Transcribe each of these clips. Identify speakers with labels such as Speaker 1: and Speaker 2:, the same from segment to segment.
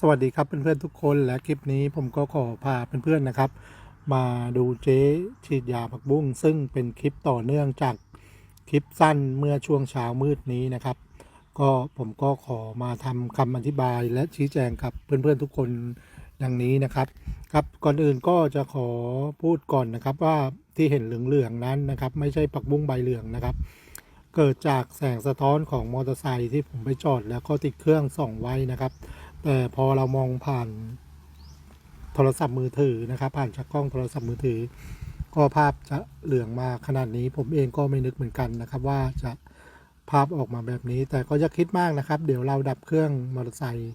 Speaker 1: สวัสดีครับเพื่อนๆทุกคนและคลิปนี้ผมก็ขอพาเพื่อนๆนะครับ มาดูเจ๊ฉีดยาผักบุ้งซึ่งเป็นคลิปต่อเนื่องจากคลิปสั้นเมื่อช่วงเช้ามืดนี้นะครับ ก็ผมก็ขอมาทำคำอธิบายและชี้แจงกับเพื่อนๆทุกคนดังนี้นะครับครับก่อนอื่นก็จะขอพูดก่อนนะครับว่าที่เห็นเหลืองๆนั้นนะครับ ไม่ใช่ผักบุ้งใบเหลืองนะครับเกิดจากแสงสะท้อนของมอเตอร์ไซค์ที่ผมไปจอดแล้วก็ติดเครื่องส่องไว้นะครับ แต่พอเรามองผ่านโทรศัพท์มือถือนะครับ ผ่านจากกล้องโทรศัพท์มือถือ ก็ภาพจะเหลืองมาขนาดนี้ ผมเองก็ไม่นึกเหมือนกันนะครับ ว่าจะภาพออกมาแบบนี้ แต่ก็จะคิดมากนะครับ เดี๋ยวเราดับเครื่องมอเตอร์ไซค์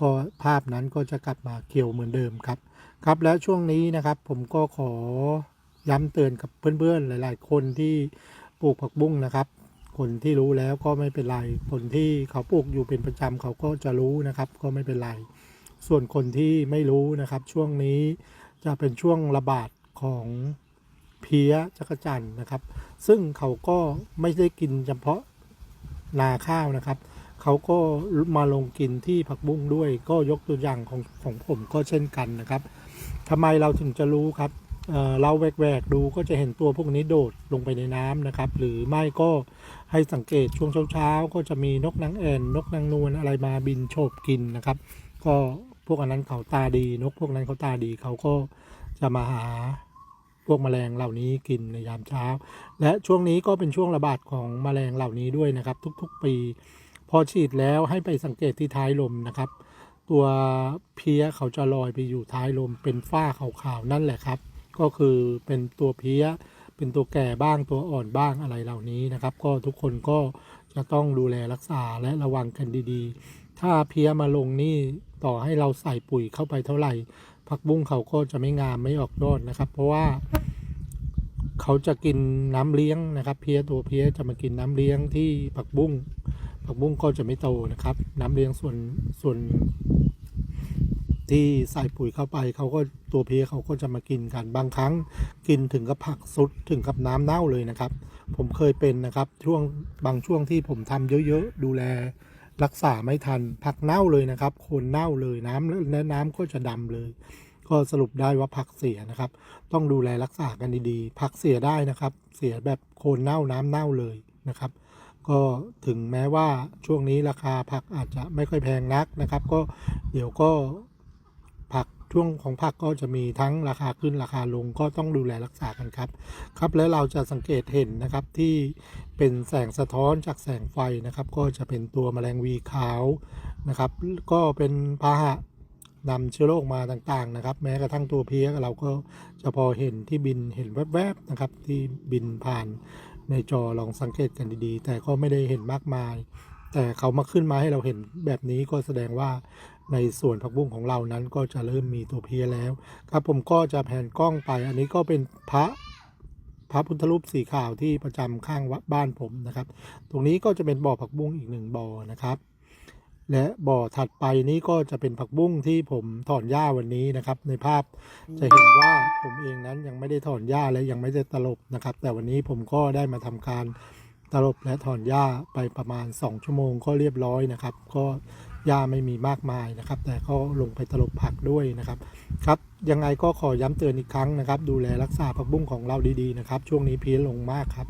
Speaker 1: ก็ภาพนั้นก็จะกลับมาเขียวเหมือนเดิมครับ ครับและช่วงนี้นะครับ ผมก็ขอย้ำเตือนกับเพื่อนๆหลาย ๆ คนที่ปลูกผักบุ้งนะครับ คนที่รู้แล้วก็ไม่เป็นไร คนที่เขาปลูกอยู่เป็นประจำเขาก็จะรู้นะครับ ก็ไม่เป็นไร ส่วนคนที่ไม่รู้นะครับ ช่วงนี้จะเป็นช่วงระบาดของเพี้ยจักจันทร์นะครับ ซึ่งเขาก็ไม่ได้กินเฉพาะนาข้าวนะครับ เขาก็มาลงกินที่ผักบุ้งด้วย ก็ยกตัวอย่างของของผมก็เช่นกันนะครับทำไมเราถึงจะรู้ครับ เราแหวกๆดูก็จะเห็นตัวพวกนี้โดดลงไปในน้ำนะครับ หรือไม่ก็ให้สังเกตช่วงเช้าๆ ก็จะมีนกนางแอ่นนกนางนวลอะไรมาบินโฉบกินนะครับ ก็พวกอันนั้นเขาตาดี นกพวกนั้นเขาตาดีเขาก็จะมาหาพวกแมลงเหล่านี้กินในยามเช้า และช่วงนี้ก็เป็นช่วงระบาดของแมลงเหล่านี้ด้วยนะครับ ทุกๆปี พอฉีดแล้วให้ไปสังเกตที่ท้ายลมนะครับ ตัวเพี้ยเขาจะลอยไปอยู่ท้ายลมเป็นฝ้าขาวๆนั่นแหละครับ ก็คือเป็นตัวเพี้ย เป็นตัวแก่บ้างตัวอ่อนบ้างอะไรเหล่านี้นะครับ ก็ทุกคนก็จะต้องดูแลรักษาและระวังกันดีๆ ถ้าเพี้ยมาลงนี่ต่อให้เราใส่ปุ๋ยเข้าไปเท่าไหร่ผักบุ้งเขาก็จะไม่งามไม่ออกยอดนะครับ เพราะว่า เขาจะกินน้ำเลี้ยงนะครับ เพี้ยตัวเพี้ยจะมากินน้ำเลี้ยงที่ผักบุ้งผักบุ้งก็จะไม่โตนะครับ น้ำเลี้ยงส่วนส่วน ที่ใส่ปุ๋ยเข้าไปเขาก็ตัวเพี้ยเขาก็จะมากินกันบางครั้งกินถึงกับผักสุดถึงกับน้ำเน่าเลยนะครับ ผมเคยเป็นนะครับช่วงบางช่วงที่ผมทำเยอะๆดูแลรักษาไม่ทันผักเน่าเลยนะครับโคนเน่าเลยน้ำและน้ำก็จะดำเลย ก็สรุปได้ว่าผักเสียนะครับ ต้องดูแลรักษากันดีๆผักเสียได้นะครับ เสียแบบโคนเน่าน้ำเน่าเลยนะครับ ก็ถึงแม้ว่าช่วงนี้ราคาผักอาจจะไม่ค่อยแพงนักนะครับ ก็เดี๋ยวก็ ช่วงของผักก็จะมีทั้งราคาขึ้นราคาลงก็ต้องดูแลรักษากันครับ ครับแล้วเราจะสังเกตเห็นนะครับที่เป็นแสงสะท้อนจากแสงไฟนะครับ ก็จะเป็นตัวแมลงวีขาวนะครับ ก็เป็นพาหะนำเชื้อโรคมาต่างๆนะครับ แม้กระทั่งตัวเพี้ยเราก็จะพอเห็นที่บินเห็นแวบๆนะครับ ที่บินผ่านในจอลองสังเกตกันดีๆ แต่ก็ไม่ได้เห็นมากมาย แต่เขามาขึ้นมาให้เราเห็นแบบนี้ก็แสดงว่าในส่วนผักบุ้งของเรานั้นก็จะเริ่มมีตัวเพียแล้ว ครับผมก็จะแผ่นกล้องไป อันนี้ก็เป็นพระพระพุทธรูปสีขาวที่ประจำข้างวัดบ้านผมนะครับ ตรงนี้ก็จะเป็นบ่อผักบุ้งอีกหนึ่งบ่อนะครับ และบ่อถัดไปนี้ก็จะเป็นผักบุ้งที่ผมถอนหญ้าวันนี้นะครับ ในภาพจะเห็นว่าผมเองนั้นยังไม่ได้ถอนหญ้าและยังไม่ได้ตลบนะครับ แต่วันนี้ผมก็ได้มาทำการ ตลบและถอนหญ้าไปประมาณ 2 ชั่วโมงก็เรียบร้อยนะครับ ก็หญ้าไม่มีมากมายนะครับ แต่ก็ลงไปตลบผักด้วยนะครับครับยังไงก็ขอย้ำเตือนอีกครั้งนะครับ ดูแลรักษาผักบุ้งของเราดีๆนะครับ ช่วงนี้เพี้ยนลงมากครับ